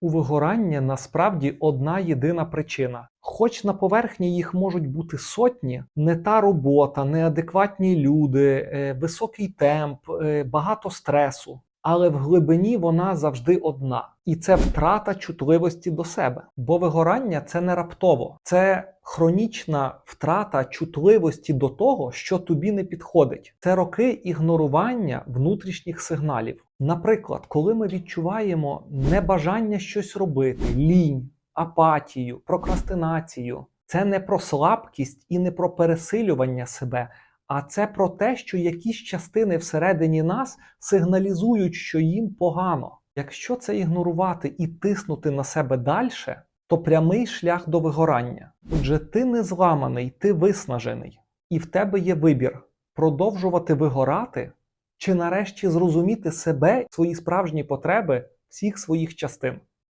У вигорання насправді одна єдина причина. Хоч на поверхні їх можуть бути сотні, не та робота, неадекватні люди, е, високий темп, е, багато стресу. Але в глибині вона завжди одна, і це втрата чутливості до себе. Бо вигорання це не раптово, це хронічна втрата чутливості до того, що тобі не підходить. Це роки ігнорування внутрішніх сигналів. Наприклад, коли ми відчуваємо небажання щось робити, лінь, апатію, прокрастинацію, це не про слабкість і не про пересилювання себе. А це про те, що якісь частини всередині нас сигналізують, що їм погано. Якщо це ігнорувати і тиснути на себе далі, то прямий шлях до вигорання. Отже, ти не зламаний, ти виснажений, і в тебе є вибір продовжувати вигорати чи нарешті зрозуміти себе, свої справжні потреби всіх своїх частин.